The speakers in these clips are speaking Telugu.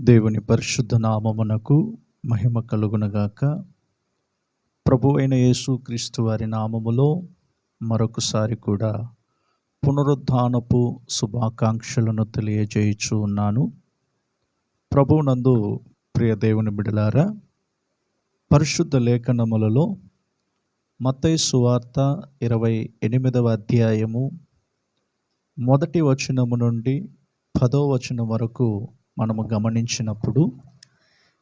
దేవుని పరిశుద్ధ నామమునకు మహిమ కలుగునగాక. ప్రభు అయిన యేసు క్రీస్తు వారి నామములో మరొకసారి కూడా పునరుద్ధానపు శుభాకాంక్షలను తెలియజేయుచు ఉన్నాను. ప్రభునందు ప్రియ దేవుని బిడలారా పరిశుద్ధ లేఖనములలో మతై సువార్త ఇరవై ఎనిమిదవ అధ్యాయము మొదటి వచనము నుండి పదో వచనం వరకు మనము గమనించినప్పుడు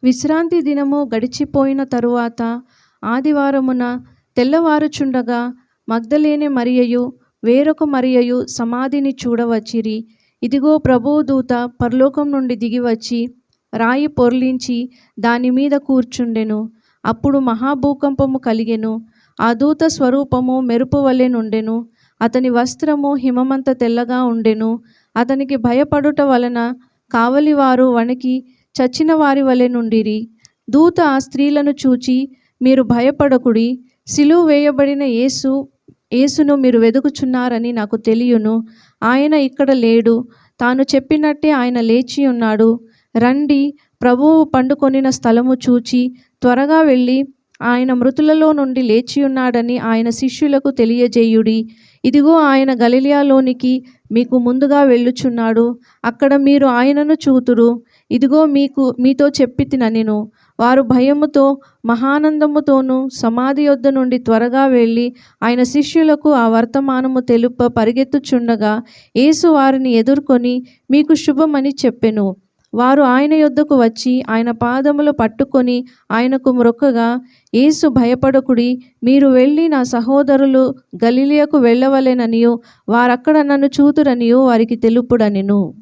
విశ్రాంతి దినము గడిచిపోయిన తరువాత ఆదివారమున తెల్లవారుచుండగా మగ్ధలేని మరియయు వేరొక మరియయు సమాధిని చూడవచ్చిరి. ఇదిగో ప్రభువు దూత పరలోకం నుండి దిగివచ్చి రాయి పొర్లించి దాని మీద కూర్చుండెను. అప్పుడు మహాభూకంపము కలిగెను. ఆ దూత స్వరూపము మెరుపు వలె నుండెను. అతని వస్త్రము హిమమంత తెల్లగా ఉండెను. అతనికి భయపడుట వలన కావలివారు వణికి చచ్చిన వారి వలె నుండిరి. దూత ఆ స్త్రీలను చూచి మీరు భయపడకుడి సిలువ వేయబడిన యేసు యేసును మీరు వెదుకుచున్నారని నాకు తెలియను. ఆయన ఇక్కడ లేడు. తాను చెప్పినట్టే ఆయన లేచి ఉన్నాడు. రండి ప్రభువు పండుకొనిన స్థలము చూచి త్వరగా వెళ్ళి ఆయన మృతులలో నుండి లేచి ఉన్నాడని ఆయన శిష్యులకు తెలియజేయుడి. ఇదిగో ఆయన గలిలియాలోనికి మీకు ముందుగా వెళ్ళుచున్నాడు. అక్కడ మీరు ఆయనను చూతురు. ఇదిగో మీకు మీతో చెప్పి తిననిను వారు భయముతో మహానందముతోనూ సమాధి యొద్ద నుండి త్వరగా వెళ్ళి ఆయన శిష్యులకు ఆ వర్తమానము తెలుప పరిగెత్తుచుండగా యేసు వారిని ఎదుర్కొని మీకు శుభమని చెప్పెను. వారు ఆయన యొద్దకు వచ్చి ఆయన పాదములు పట్టుకొని ఆయనకు మొక్కగా యేసు భయపడకుడి మీరు వెళ్ళి నా సహోదరులు గలిలియకు వెళ్ళవలెననియు వారక్కడ నన్ను చూతురనియు వారికి తెలుపుడనిను.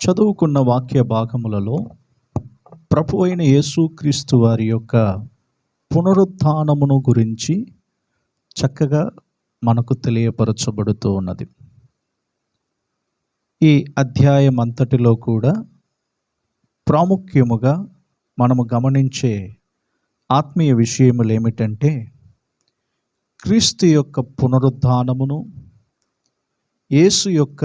చదువుకున్న వాక్య భాగములలో ప్రభు అయిన యేసుక్రీస్తు వారి యొక్క పునరుత్నమును గురించి చక్కగా మనకు తెలియపరచబడుతూ ఉన్నది. ఈ అధ్యాయం అంతటిలో కూడా ప్రాముఖ్యముగా మనము గమనించే ఆత్మీయ విషయములు ఏమిటంటే క్రీస్తు యొక్క పునరుద్ధానమును యేసు యొక్క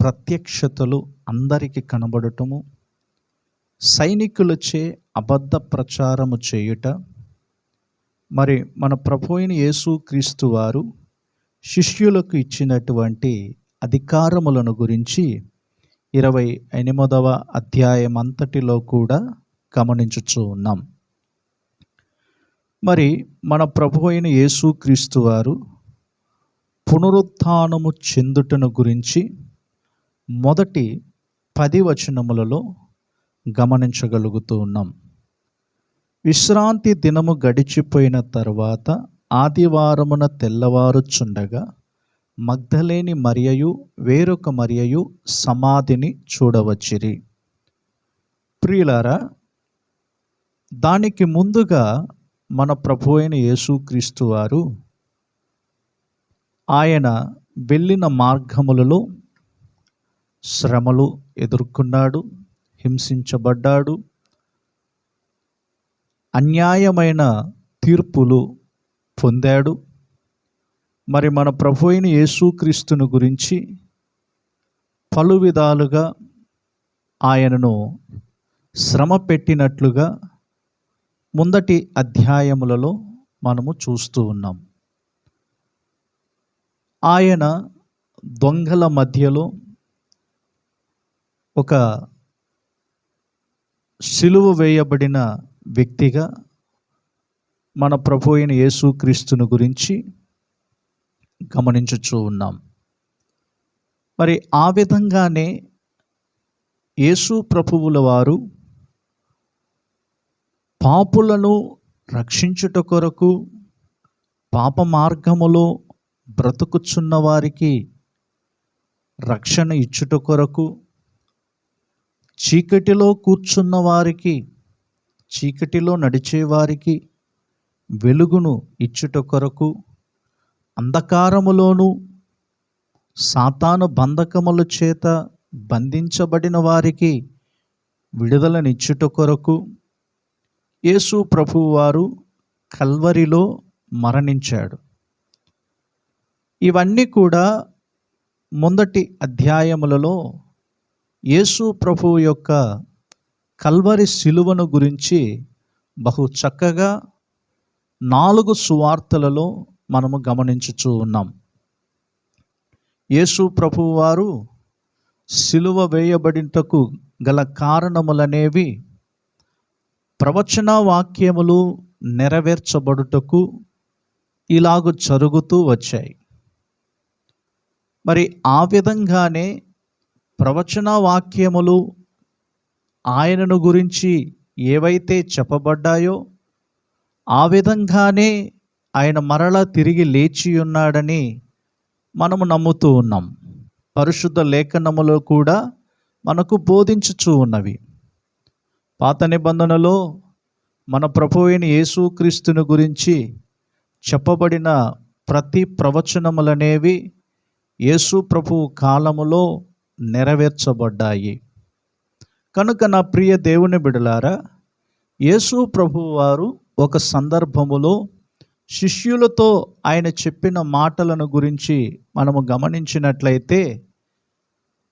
ప్రత్యక్షతలు అందరికీ కనబడటము సైనికులచే అబద్ధ ప్రచారము చేయుట మరి మన ప్రభు అయిన యేసు క్రీస్తు వారు శిష్యులకు ఇచ్చినటువంటి అధికారములను గురించి ఇరవై ఎనిమిదవ అధ్యాయం అంతటిలో కూడా గమనించుచూ ఉన్నాం మరి మన ప్రభు అయిన యేసుక్రీస్తు వారు పునరుత్నము చెందుటను గురించి మొదటి పది వచనములలో గమనించగలుగుతూ ఉన్నాం విశ్రాంతి దినము గడిచిపోయిన తర్వాత ఆదివారమున తెల్లవారుచుండగా మగ్ధలేని మరియయు వేరొక మరియయు సమాధిని చూడవచ్చిరి. ప్రియులారా దానికి ముందుగా మన ప్రభు అయిన యేసుక్రీస్తు వారు ఆయన వెళ్ళిన మార్గములలో శ్రమలు ఎదుర్కొన్నాడు హింసించబడ్డాడు. అన్యాయమైన తీర్పులు పొందాడు. మరి మన ప్రభు అయిన యేసుక్రీస్తుని గురించి పలు విధాలుగా ఆయనను శ్రమ పెట్టినట్లుగా ముందటి అధ్యాయములలో మనము చూస్తూ ఉన్నాం. ఆయన దొంగల మధ్యలో ఒక సిలువ వేయబడిన వ్యక్తిగా మన ప్రభు అయిన యేసుక్రీస్తుని గురించి గమనించుచూ ఉన్నాం. మరి ఆ విధంగానే యేసు ప్రభువుల వారు పాపులను రక్షించుట కొరకు పాప మార్గములో బ్రతుకుచున్న వారికి రక్షణ ఇచ్చుట కొరకు చీకటిలో కూర్చున్న వారికి చీకటిలో నడిచేవారికి వెలుగును ఇచ్చుట కొరకు అంధకారములోను సాతాను బంధకముల చేత బంధించబడిన వారికి విడుదలనిచ్చుట కొరకు యేసు ప్రభువు వారు కల్వరిలో మరణించాడు. ఇవన్నీ కూడా ముందటి అధ్యాయములలో యేసు ప్రభువు యొక్క కల్వరి శిలువను గురించి బహు చక్కగా నాలుగు సువార్తలలో మనము గమనించుచూ ఉన్నాం. యేసు ప్రభువు వారు సిలువ వేయబడింటకు గల కారణములనేవి ప్రవచన వాక్యములు నెరవేర్చబడుటకు ఇలాగు జరుగుతూ వచ్చాయి. మరి ఆ విధంగానే ప్రవచన వాక్యములు ఆయనను గురించి ఏవైతే చెప్పబడ్డాయో ఆ విధంగానే ఆయన మరలా తిరిగి లేచి ఉన్నాడని మనము నమ్ముతూ ఉన్నాం. పరిశుద్ధ లేఖనములో కూడా మనకు బోధించుచూ ఉన్నవి. పాత నిబంధనలో మన ప్రభు అయిన యేసుక్రీస్తుని గురించి చెప్పబడిన ప్రతి ప్రవచనములనేవి యేసు ప్రభు కాలములో నెరవేర్చబడ్డాయి. కనుక నా ప్రియ దేవుని బిడలారా యేసు ప్రభు వారు ఒక సందర్భములో శిష్యులతో ఆయన చెప్పిన మాటలను గురించి మనము గమనించినట్లయితే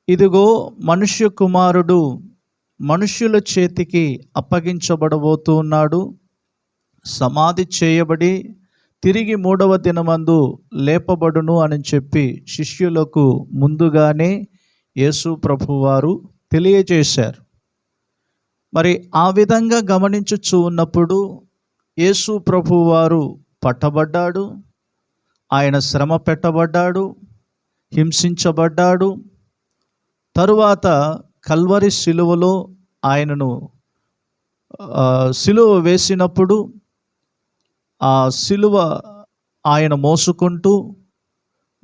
ఇదిగో మనుష్య కుమారుడు మనుష్యుల చేతికి అప్పగించబడబోతున్నాడు సమాధి చేయబడి తిరిగి మూడవ దినమందు లేపబడును అని చెప్పి శిష్యులకు ముందుగానే యేసు ప్రభువారు తెలియజేశారు. మరి ఆ విధంగా గమనించుచూ ఉన్నప్పుడు యేసు ప్రభువారు పట్టబడ్డాడు. ఆయన శ్రమ పెట్టబడ్డాడు. హింసించబడ్డాడు. తరువాత కల్వరి శిలువలో ఆయనను సిలువ వేసినప్పుడు ఆ సిలువ ఆయన మోసుకుంటూ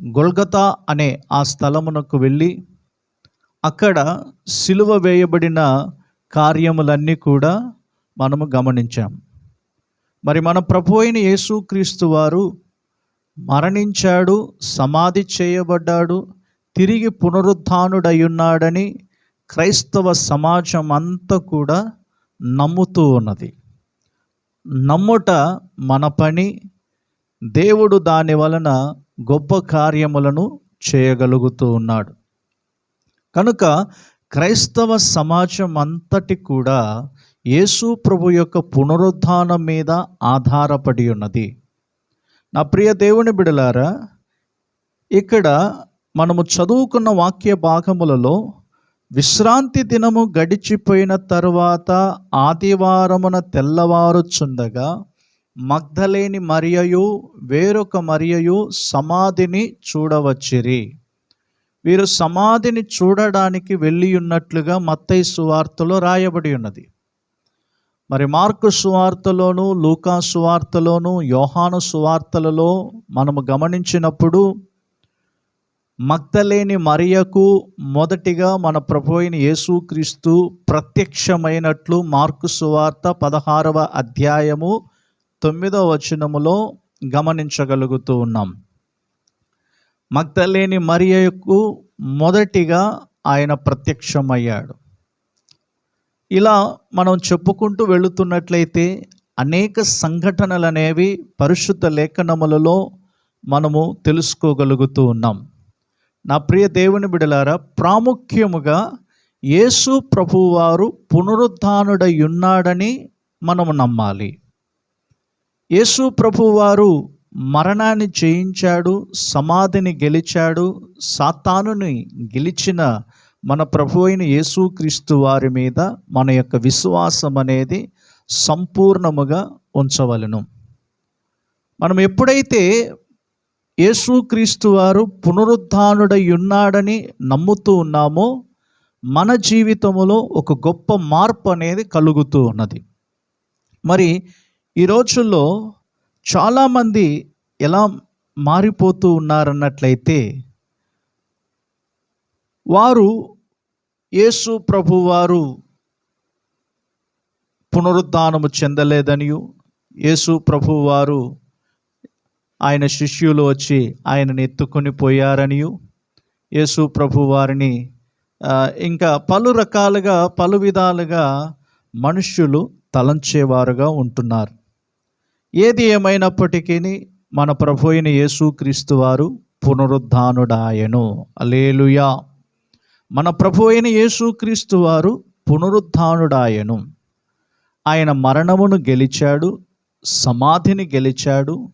గొల్గతా అనే ఆ స్థలమునకు వెళ్ళి అక్కడ సిలువ వేయబడిన కార్యములన్నీ కూడా మనము గమనించాం. మరి మన ప్రభు అయిన యేసుక్రీస్తు వారు మరణించాడు సమాధి చేయబడ్డాడు తిరిగి పునరుద్ధానుడయ్యున్నాడని క్రైస్తవ సమాజం అంతా కూడా నమ్ముతూ ఉన్నది. నమ్ముట మన పని దేవుడు దాని వలన గొప్ప కార్యములను చేయగలుగుతూ ఉన్నాడు. కనుక క్రైస్తవ సమాజం అంతటి కూడా యేసు ప్రభు యొక్క పునరుద్ధానం మీద ఆధారపడి ఉన్నది. నా ప్రియ దేవుని బిడలారా ఇక్కడ మనము చదువుకున్న వాక్య భాగములలో విశ్రాంతి దినము గడిచిపోయిన తరువాత ఆదివారమున తెల్లవారుచుండగా మగ్ధలేని మరియయు వేరొక మరియయు సమాధిని చూడవచ్చిరి. వీరు సమాధిని చూడడానికి వెళ్ళి ఉన్నట్లుగా మత్తయి సువార్తలో రాయబడి ఉన్నది. మరి మార్కు సువార్తలోను లూకా సువార్తలోను యోహాను సువార్తలలో మనము గమనించినప్పుడు మక్తలేని మరియకు మొదటిగా మన ప్రభు అయిన యేసుక్రీస్తు ప్రత్యక్షమైనట్లు మార్కు సువార్త పదహారవ అధ్యాయము తొమ్మిదవ వచనములో గమనించగలుగుతూ ఉన్నాం. మక్తలేని మరియకు మొదటిగా ఆయన ప్రత్యక్షమయ్యాడు. ఇలా మనం చెప్పుకుంటూ వెళుతున్నట్లయితే అనేక సంఘటనలు అనేవి పరిశుద్ధ లేఖనములలో మనము తెలుసుకోగలుగుతూ ఉన్నాం. నా ప్రియ దేవుని బిడలారా ప్రాముఖ్యముగా యేసు ప్రభువారు పునరుద్ధానుడై ఉన్నాడని మనము నమ్మాలి. యేసు ప్రభువారు మరణాన్ని జయించాడు సమాధిని గెలిచాడు సాతానుని గెలిచిన మన ప్రభు అయిన యేసుక్రీస్తు వారి మీద మన యొక్క విశ్వాసం అనేది సంపూర్ణముగా ఉంచవలను. మనం ఎప్పుడైతే యేసుక్రీస్తు వారు పునరుద్ధానుడై ఉన్నాడని నమ్ముతూ ఉన్నామో మన జీవితంలో ఒక గొప్ప మార్పు అనేది కలుగుతూ ఉన్నది. మరి ఈ రోజుల్లో చాలామంది ఎలా మారిపోతూ ఉన్నారన్నట్లయితే వారు యేసు ప్రభువారు పునరుద్ధానము చెందలేదనియు. యేసు ప్రభువారు ఆయన శిష్యులు వచ్చి ఆయనని ఎత్తుకొని పోయారనియు. యేసు ప్రభు వారిని ఇంకా పలు రకాలుగా పలు విధాలుగా మనుష్యులు తలంచేవారుగా ఉంటున్నారు. ఏది ఏమైనప్పటికీ మన ప్రభు అయిన యేసుక్రీస్తు వారు పునరుద్ధానుడాయను. అలేలుయా మన ప్రభు అయిన యేసుక్రీస్తు వారు పునరుద్ధానుడాయను. ఆయన మరణమును గెలిచాడు సమాధిని గెలిచాడు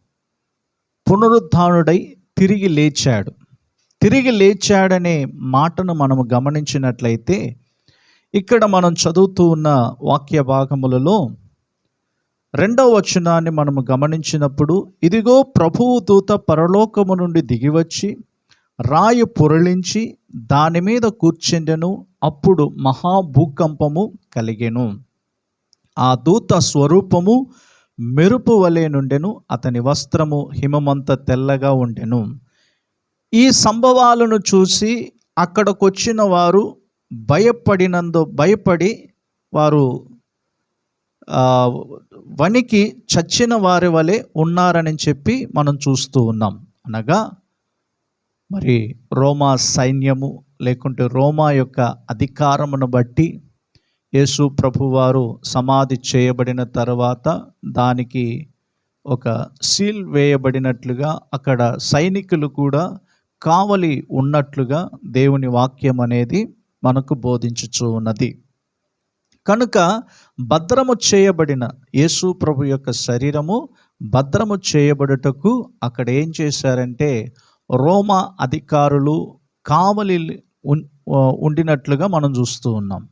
పునరుద్ధానుడై తిరిగి లేచాడు. తిరిగి లేచాడనే మాటను మనము గమనించినట్లయితే ఇక్కడ మనం చదువుతూ ఉన్న వాక్య భాగములలో రెండవ వచనాన్ని మనము గమనించినప్పుడు ఇదిగో ప్రభువు దూత పరలోకము నుండి దిగివచ్చి రాయి పొరలించి దాని మీద కూర్చుండెను. అప్పుడు మహాభూకంపము కలిగెను. ఆ దూత స్వరూపము మెరుపు వలె నుండెను. అతని వస్త్రము హిమమంత తెల్లగా ఉండెను. ఈ సంభవాలను చూసి అక్కడికొచ్చిన వారు భయపడినందు భయపడి వారు వనికి వణికి చచ్చిన వారి వలె ఉన్నారని చెప్పి మనం చూస్తూ ఉన్నాం. అనగా మరి రోమా సైన్యము లేకుంటే రోమా యొక్క అధికారమును బట్టి యేసు ప్రభువారు సమాధి చేయబడిన తర్వాత దానికి ఒక సీల్ వేయబడినట్లుగా అక్కడ సైనికులు కూడా కావలి ఉన్నట్లుగా దేవుని వాక్యం అనేది మనకు బోధించుచూ ఉన్నది. కనుక భద్రము చేయబడిన యేసు ప్రభు యొక్క శరీరము భద్రము చేయబడుటకు అక్కడ ఏం చేశారంటే రోమా అధికారులు కావలి ఉండినట్లుగా మనం చూస్తూ ఉన్నాం.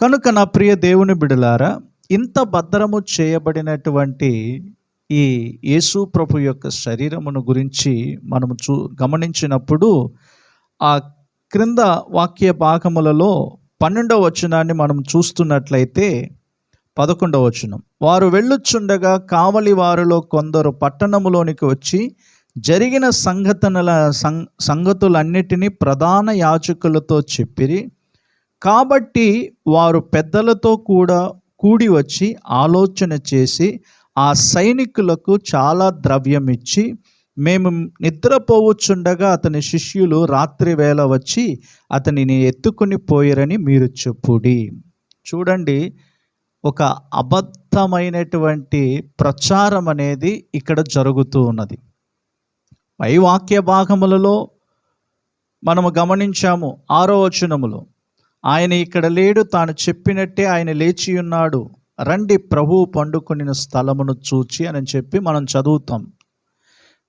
కనుక నా ప్రియ దేవుని బిడలారా ఇంత భద్రము చేయబడినటువంటి ఈ యేసు ప్రభు యొక్క శరీరమును గురించి మనము చూ గమనించినప్పుడు ఆ క్రింద వాక్య భాగములలో పన్నెండవ వచనాన్ని మనం చూస్తున్నట్లయితే పదకొండవ వచనం. వారు వెళ్ళుచుండగా కావలి వారిలో కొందరు పట్టణములోనికి వచ్చి జరిగిన సంఘటనల సం సంగతులన్నిటినీ ప్రధాన యాచకులతో చెప్పిరి. కాబట్టి వారు పెద్దలతో కూడా కూడి వచ్చి ఆలోచన చేసి ఆ సైనికులకు చాలా ద్రవ్యం ఇచ్చి మేము నిద్రపోవచ్చుండగా అతని శిష్యులు రాత్రి వేళ వచ్చి అతనిని ఎత్తుకుని పోయిరని మీరు చెప్పుడి. చూడండి ఒక అబద్ధమైనటువంటి ప్రచారం అనేది ఇక్కడ జరుగుతూ ఉన్నది. పై వాక్య భాగములలో మనము గమనించాము ఆరో వచనములో ఆయన ఇక్కడ లేడు తాను చెప్పినట్టే ఆయన లేచి ఉన్నాడు. రండి ప్రభువు పండుకొనిన స్థలమును చూచి అని చెప్పి మనం చదువుతాం.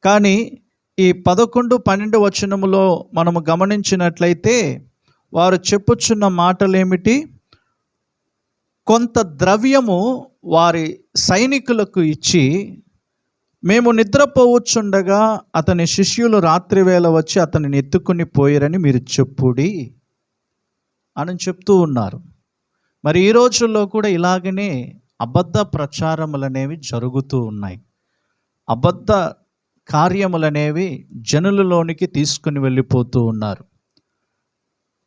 కానీ ఈ పదకొండు పన్నెండు వచనములో మనము గమనించినట్లయితే వారు చెప్పుచున్న మాటలేమిటి? కొంత ద్రవ్యము వారి సైనికులకు ఇచ్చి మేము నిద్రపోవచ్చుండగా అతని శిష్యులు రాత్రివేళ వచ్చి అతనిని ఎత్తుకుని పోయిరని మీరు చెప్పుడి అని చెప్తూ ఉన్నారు. మరి ఈ రోజుల్లో కూడా ఇలాగనే అబద్ధ ప్రచారములనేవి జరుగుతూ ఉన్నాయి. అబద్ధ కార్యములనేవి జనులలోనికి తీసుకుని వెళ్ళిపోతూ ఉన్నారు.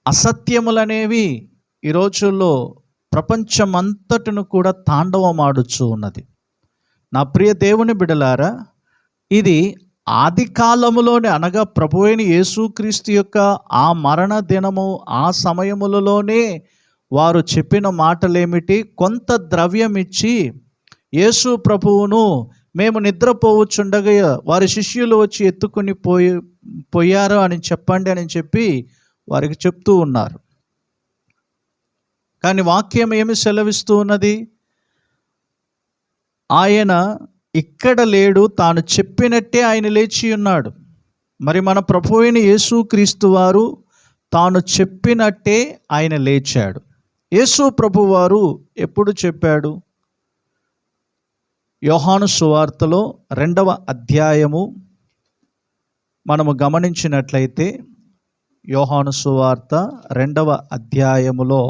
అసత్యములనేవి ఈ రోజుల్లో ప్రపంచమంతటను కూడా తాండవమాడుచూ ఉన్నది. నా ప్రియ దేవుని బిడలారా ఇది ఆది కాలములోనే అనగా ప్రభు అయిన యేసుక్రీస్తు యొక్క ఆ మరణ దినము ఆ సమయములలోనే వారు చెప్పిన మాటలేమిటి? కొంత ద్రవ్యం ఇచ్చి యేసు ప్రభువును మేము నిద్రపోవచ్చుండగా వారి శిష్యులు వచ్చి ఎత్తుకుని పోయి పోయారు అని చెప్పండి అని చెప్పి వారికి చెప్తూ ఉన్నారు. కానీ వాక్యం ఏమి సెలవిస్తూ ఉన్నది? ఆయన ఇక్కడ లేడు తాను చెప్పినట్టే ఆయన లేచి ఉన్నాడు. మరి మన ప్రభు అయిన యేసుక్రీస్తు వారు తాను చెప్పినట్టే ఆయన లేచాడు. యేసు ప్రభు వారు ఎప్పుడు చెప్పాడు? యోహాను సువార్తలో రెండవ అధ్యాయము మనము గమనించినట్లయితే యోహాను సువార్త రెండవ అధ్యాయములో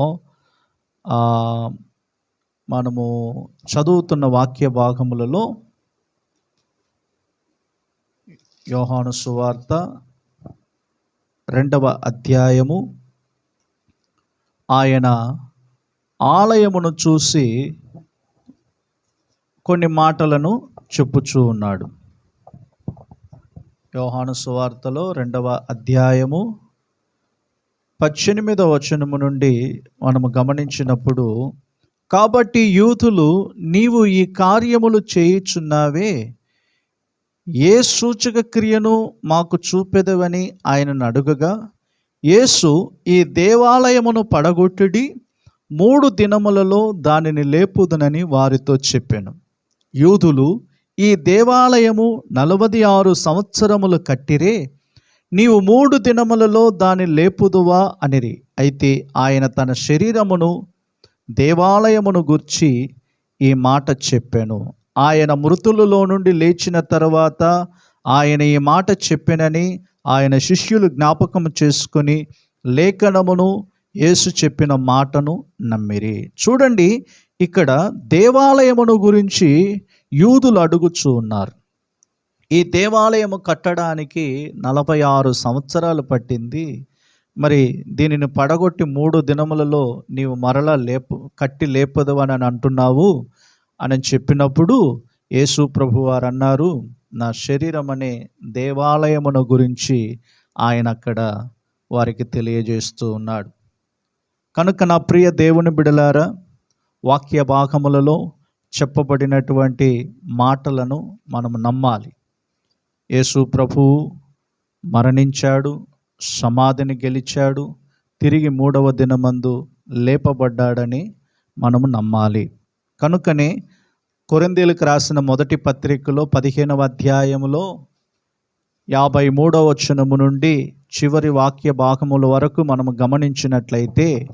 మనము చదువుతున్న వాక్య భాగములలో యోహాను సువార్త రెండవ అధ్యాయము ఆయన ఆలయమును చూసి కొన్ని మాటలను చెప్పుచూ ఉన్నాడు. యోహాను సువార్తలో రెండవ అధ్యాయము పద్దెనిమిదవ వచనము నుండి మనము గమనించినప్పుడు కాబట్టి యూతులు నీవు ఈ కార్యములు చేయుచున్నావే. ఏ సూచక క్రియను మాకు చూపెదవని ఆయనను అడుగగా యేసు ఈ దేవాలయమును పడగొట్టుడి మూడు దినములలో దానిని లేపుదనని వారితో చెప్పాను. యూదులు ఈ దేవాలయము నలభై ఆరు సంవత్సరములు కట్టిరే నీవు మూడు దినములలో దాని లేపుదువా అనిరి. అయితే ఆయన తన శరీరమును దేవాలయమును గుర్చి ఈ మాట చెప్పాను. ఆయన మృతులలో నుండి లేచిన తర్వాత ఆయన ఈ మాట చెప్పినని ఆయన శిష్యులు జ్ఞాపకం చేసుకొని లేఖనమును యేసు చెప్పిన మాటను నమ్మిరి. చూడండి ఇక్కడ దేవాలయమును గురించి యూదులు అడుగుచూ ఉన్నారు. ఈ దేవాలయము కట్టడానికి నలభై ఆరు సంవత్సరాలు పట్టింది. మరి దీనిని పడగొట్టి మూడు దినములలో నీవు మరలా లేపు కట్టి లేపదు అని అంటున్నావు అని చెప్పినప్పుడు యేసు ప్రభు వారు అన్నారు నా శరీరం అనే దేవాలయమును గురించి ఆయన అక్కడ వారికి తెలియజేస్తూ ఉన్నాడు. కనుక నా ప్రియ దేవుని బిడలారా వాక్య భాగములలో చెప్పబడినటువంటి మాటలను మనం నమ్మాలి. యేసు ప్రభువు మరణించాడు సమాధిని గెలిచాడు. తిరిగి మూడవ దినమందు లేపబడ్డాడని మనము నమ్మాలి. కనుకనే కొరిందీలకు రాసిన మొదటి పత్రికలో పదిహేనవ అధ్యాయములో యాభై మూడవ వచనము నుండి చివరి వాక్య భాగముల వరకు మనము గమనించినట్లయితే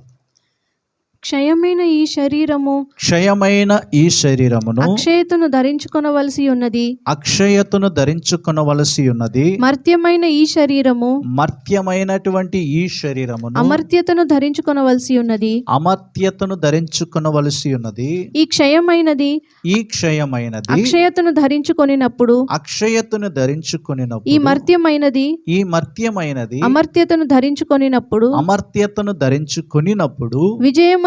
క్షయమైన ఈ శరీరము క్షయమైన ఈ శరీరమును అక్షయతను ధరించుకొనవలసి ఉన్నది. అక్షయతను ధరించుకొనవలసి ఉన్నది. మర్త్యమైన ఈ శరీరము మర్త్యమైనటువంటి ఈ శరీరమును అమర్త్యతను ధరించుకొనవలసి ఉన్నది. అమర్త్యతను ధరించుకొనవలసి ఉన్నది. ఈ క్షయమైనది ఈ క్షయమైనది అక్షయతను ధరించుకొనినప్పుడు అక్షయతను ఈ ధరించుకొనినప్పుడు మర్త్యమైనది ఈ మర్త్యమైనది అమర్త్యతను ధరించుకొనినప్పుడు అమర్త్యతను ధరించుకొనినప్పుడు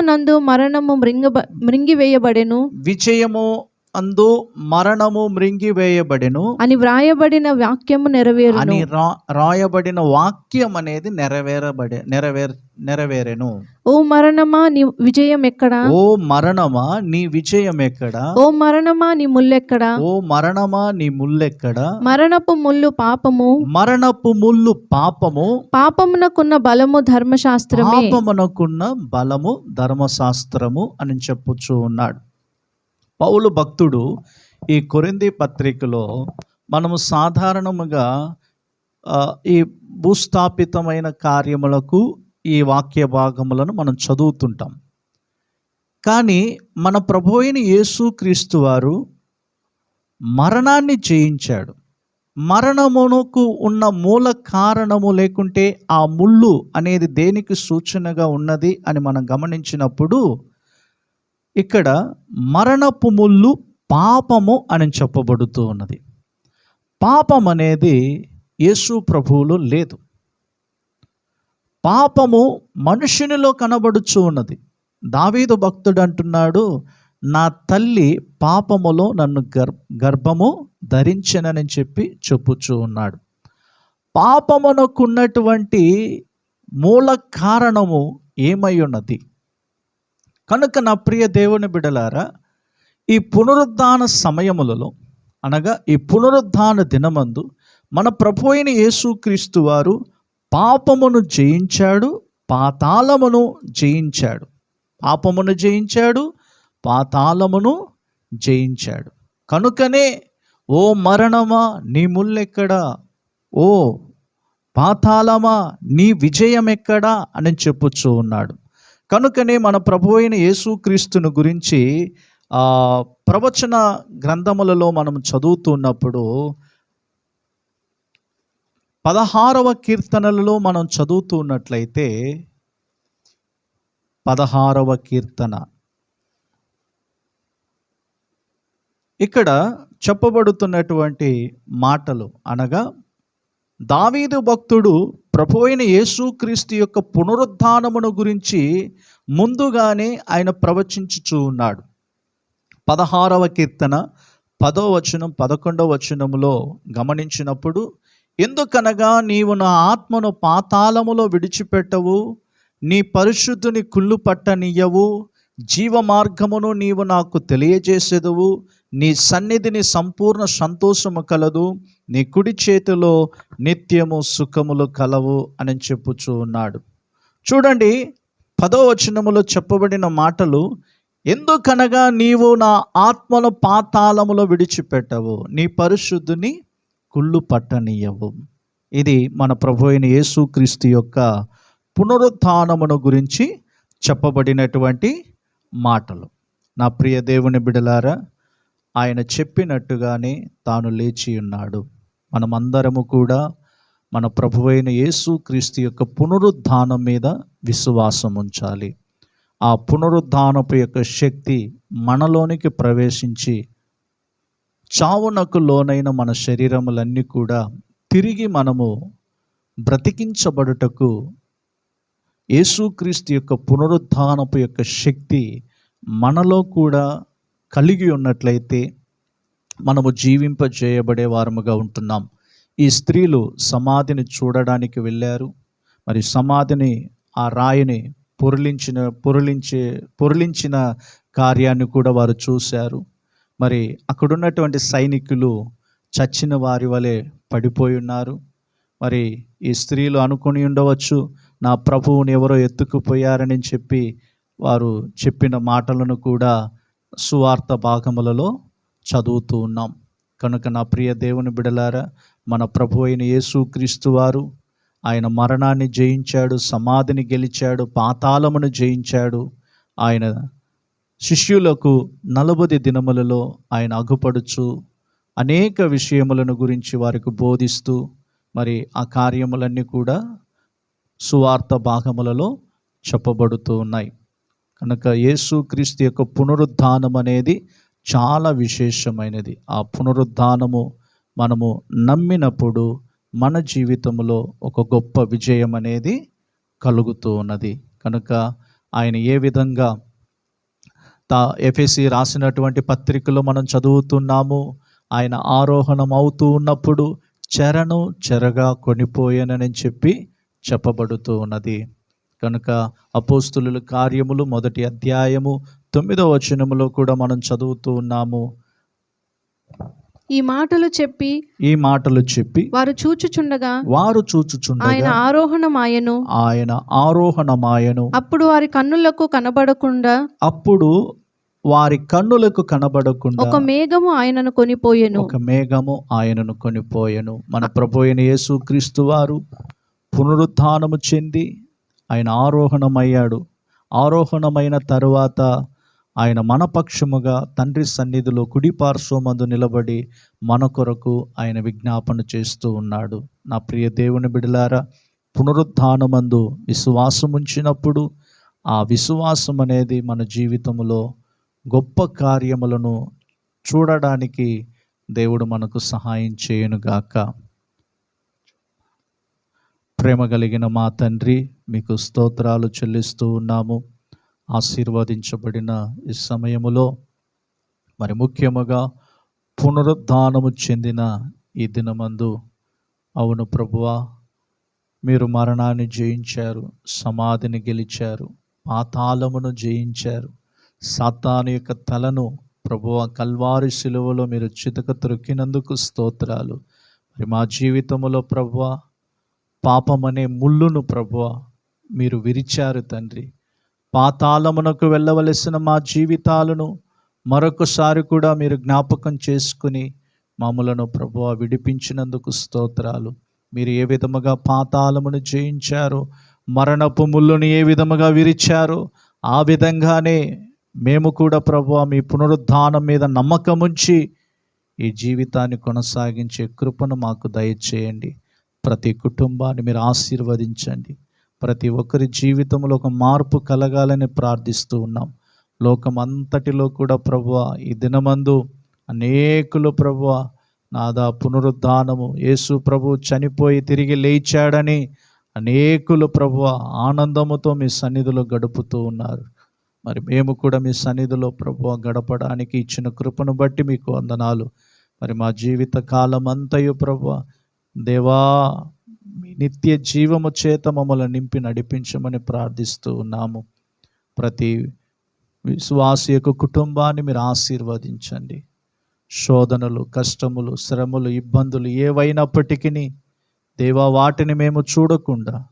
నందు మరణము మృంగ మృంగివేయబడెను. విజయము అందు మరణము మృంగివేయబడెను. అని వ్రాయబడిన వాక్యము నెరవేరును. అని రాయబడిన వాక్యం అనేది నెరవేరబడే నెరవేర్ నెరవేరెను. ఓ మరణమా నీ విజయం ఎక్కడా? ఓ మరణమా నీ విజయం ఎక్కడ? ఓ మరణమా నీ ముల్లెక్కడా? ఓ మరణమా నీ ముల్లెక్కడ? మరణపు ముల్లు పాపము. మరణపు ముల్లు పాపము. పాపమునకున్న బలము ధర్మశాస్త్రమే. పాపమునకున్న బలము ధర్మశాస్త్రము అని చెప్పుచూ ఉన్నాడు. పౌలు భక్తుడు ఈ కొరింది పత్రికలో మనము సాధారణముగా ఈ భూస్థాపితమైన కార్యములకు ఈ వాక్య భాగములను మనం చదువుతుంటాం. కానీ మన ప్రభు అయిన యేసుక్రీస్తు వారు మరణాన్ని జయించాడు. మరణమునకు ఉన్న మూల కారణము లేకుంటే ఆ ముళ్ళు అనేది దేనికి సూచనగా ఉన్నది అని మనం గమనించినప్పుడు ఇక్కడ మరణపు ముళ్ళు పాపము అని చెప్పబడుతూ ఉన్నది. పాపం అనేది యేసు ప్రభువులో లేదు. పాపము మనుషునిలో కనబడుచు ఉన్నది. దావీదు భక్తుడు అంటున్నాడు నా తల్లి పాపములో నన్ను గర్ గర్భము ధరించనని చెప్పి చెప్పుచూ ఉన్నాడు. పాపమునకున్నటువంటి మూల కారణము ఏమై ఉన్నది? కనుక నా ప్రియ దేవుని బిడలారా ఈ పునరుద్ధాన సమయములలో అనగా ఈ పునరుద్ధాన దినమందు మన ప్రభు అయిన యేసుక్రీస్తు వారు పాపమును జయించాడు పాతాళమును జయించాడు. పాపమును జయించాడు పాతాళమును జయించాడు. కనుకనే ఓ మరణమా నీ ముల్లెక్కడా? ఓ పాతాళమా నీ విజయం ఎక్కడా అని చెప్పుచూ ఉన్నాడు. కనుకనే మన ప్రభు అయిన యేసుక్రీస్తును గురించి ప్రవచన గ్రంథములలో మనం చదువుతున్నప్పుడు పదహారవ కీర్తనలలో మనం చదువుతున్నట్లయితే పదహారవ కీర్తన. ఇక్కడ చెప్పబడుతున్నటువంటి మాటలు అనగా దావీదు భక్తుడు ప్రభు అయిన యేసుక్రీస్తు యొక్క పునరుద్ధానమును గురించి ముందుగానే ఆయన ప్రవచించుచూ ఉన్నాడు. పదహారవ కీర్తన పదో వచనం పదకొండవ వచనములో గమనించినప్పుడు ఎందుకనగా నీవు నా ఆత్మను పాతాళములో విడిచిపెట్టవు నీ పరిశుద్ధుని కుళ్ళు పట్టనీయవు జీవ మార్గమును నీవు నాకు తెలియజేసేదవు నీ సన్నిధిని సంపూర్ణ సంతోషము కలదు నీ కుడి చేతిలో నిత్యము సుఖములు కలవు అని చెప్పుచూ ఉన్నాడు. చూడండి పదో వచనములో చెప్పబడిన మాటలు ఎందుకనగా నీవు నా ఆత్మను పాతాళములో విడిచిపెట్టవు నీ పరిశుద్ధుని కుళ్ళు పట్టనీయవు. ఇది మన ప్రభు అయిన యేసుక్రీస్తు యొక్క పునరుత్నమును గురించి చెప్పబడినటువంటి మాటలు. నా ప్రియ దేవుని బిడలారా ఆయన చెప్పినట్టుగానే తాను లేచి ఉన్నాడు. మనమందరము కూడా మన ప్రభువైన యేసుక్రీస్తు యొక్క పునరుద్ధానం మీద విశ్వాసం ఉంచాలి. ఆ పునరుద్ధానపు యొక్క శక్తి మనలోనికి ప్రవేశించి చావునకు లోనైన మన శరీరములన్నీ కూడా తిరిగి మనము బ్రతికించబడుటకు యేసుక్రీస్తు యొక్క పునరుద్ధానపు యొక్క శక్తి మనలో కూడా కలిగి ఉన్నట్లయితే మనము జీవింపజేయబడే వారముగా ఉంటున్నాం. ఈ స్త్రీలు సమాధిని చూడడానికి వెళ్ళారు. మరి సమాధిని ఆ రాయిని పొరలించిన పొరలించే పొరలించిన కార్యాన్ని కూడా వారు చూశారు. మరి అక్కడున్నటువంటి సైనికులు చచ్చిన వారి వలె పడిపోయి ఉన్నారు. మరి ఈ స్త్రీలు అనుకుని ఉండవచ్చు నా ప్రభువుని ఎవరో ఎత్తుకుపోయారని చెప్పి వారు చెప్పిన మాటలను కూడా సువార్త భాగములలో చదువుతూ ఉన్నాం. కనుక నా ప్రియ దేవుని బిడలారా మన ప్రభు అయిన యేసుక్రీస్తు వారు ఆయన మరణాన్ని జయించాడు సమాధిని గెలిచాడు పాతాళమును జయించాడు. ఆయన శిష్యులకు నలభై దినములలో ఆయన అగుపడుచు అనేక విషయములను గురించి వారికి బోధిస్తూ మరి ఆ కార్యములన్నీ కూడా సువార్త భాగములలో చెప్పబడుతూ ఉన్నాయి. కనుక యేసుక్రీస్తు యొక్క పునరుద్ధానం అనేది చాలా విశేషమైనది. ఆ పునరుద్ధానము మనము నమ్మినప్పుడు మన జీవితంలో ఒక గొప్ప విజయం అనేది కలుగుతూ ఉన్నది. కనుక ఆయన ఏ విధంగా తా ఎఫ్ఎసి రాసినటువంటి పత్రికలో మనం చదువుతున్నాము ఆయన ఆరోహణం అవుతూ ఉన్నప్పుడు చెరను చెరగా కొనిపోయానని చెప్పి చెప్పబడుతూ ఉన్నది. కనుక అపోస్తుల కార్యములు మొదటి అధ్యాయము తొమ్మిదవ వచనములో కూడా మనం చదువుతూ ఉన్నాము. ఈ మాటలు చెప్పి ఈ మాటలు చెప్పి వారు చూచుచుండగా వారు ఆయన చూచుచుండగా ఆరోహణమాయను. ఆయన ఆరోహణమాయను. అప్పుడు వారి కన్నులకు కనబడకుండా అప్పుడు వారి కన్నులకు కనబడకుండా ఒక మేఘము ఆయనను కొనిపోయెను. ఒక మేఘము ఆయనను కొనిపోయెను. మన ప్రభు అయిన యేసుక్రీస్తు వారు పునరుత్థానము చెంది ఆయన ఆరోహణమయ్యాడు. ఆరోహణమైన తరువాత ఆయన మనపక్షముగా తండ్రి సన్నిధిలో కుడిపార్శ్వమందు నిలబడి మన కొరకు ఆయన విజ్ఞాపన చేస్తూ ఉన్నాడు. నా ప్రియ దేవుని బిడలారా పునరుద్ధానమందు విశ్వాసం ఉంచినప్పుడు ఆ విశ్వాసం అనేది మన జీవితంలో గొప్ప కార్యములను చూడడానికి దేవుడు మనకు సహాయం చేయనుగాక. ప్రేమ కలిగిన మా తండ్రి మీకు స్తోత్రాలు చెల్లిస్తూ ఉన్నాము. ఆశీర్వదించబడిన ఈ సమయములో మరి ముఖ్యముగా పునరుద్ధానము చెందిన ఈ దినమందు అవును ప్రభువా మీరు మరణాన్ని జయించారు సమాధిని గెలిచారు పాతాళమును జయించారు. సాతాను యొక్క తలను ప్రభువ కల్వారి శిలువలో మీరు చితక త్రొక్కినందుకు స్తోత్రాలు. మరి మా జీవితంలో ప్రభువ పాపం అనే ముళ్ళును ప్రభువ మీరు విరిచారు తండ్రి. పాతాళమునకు వెళ్ళవలసిన మా జీవితాలను మరొకసారి కూడా మీరు జ్ఞాపకం చేసుకుని మమ్మలను ప్రభువ విడిపించినందుకు స్తోత్రాలు. మీరు ఏ విధముగా పాతాళమును జయించారో మరణపు ముళ్ళును ఏ విధముగా విరిచారో ఆ విధంగానే మేము కూడా ప్రభువ మీ పునరుద్ధానం మీద నమ్మకముంచి ఈ జీవితాన్ని కొనసాగించే కృపను మాకు దయచేయండి. ప్రతి కుటుంబాన్ని మీరు ఆశీర్వదించండి. ప్రతి ఒక్కరి జీవితంలో ఒక మార్పు కలగాలని ప్రార్థిస్తూ ఉన్నాం. లోకం అంతటిలో కూడా ప్రభువ ఈ దినమందు అనేకులు ప్రభువ నాదా పునరుద్ధానము యేసు ప్రభు చనిపోయి తిరిగి లేచాడని అనేకులు ప్రభువ ఆనందముతో మీ సన్నిధిలో గడుపుతూ ఉన్నారు. మరి మేము కూడా మీ సన్నిధిలో ప్రభువ గడపడానికి ఇచ్చిన కృపను బట్టి మీకు వందనాలు. మరి మా జీవిత కాలం అంతయు ప్రభువ దేవా మీ నిత్య జీవము చేత మమ్మల్ని నింపి నడిపించమని ప్రార్థిస్తూ ఉన్నాము. ప్రతి విశ్వాస యొక్క కుటుంబాన్ని మీరు ఆశీర్వదించండి. శోధనలు కష్టములు శ్రమలు ఇబ్బందులు ఏవైనప్పటికీ దేవా వాటిని మేము చూడకుండా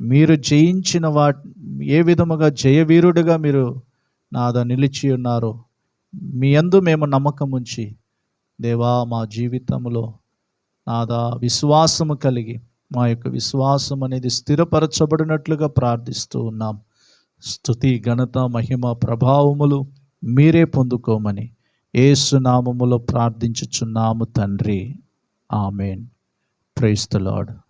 మీరు జయించిన వా ఏ విధముగా జయవీరుడిగా మీరు నాద నిలిచి ఉన్నారో మీ అందు మేము నమ్మకం ఉంచి దేవా మా జీవితంలో నాదా విశ్వాసము కలిగి మా యొక్క విశ్వాసం అనేది స్థిరపరచబడినట్లుగా ప్రార్థిస్తూ ఉన్నాం. స్థుతి ఘనత మహిమ ప్రభావములు మీరే పొందుకోమని ఏసునామములో ప్రార్థించుచున్నాము తండ్రి. ఆమెన్. Praise the lord.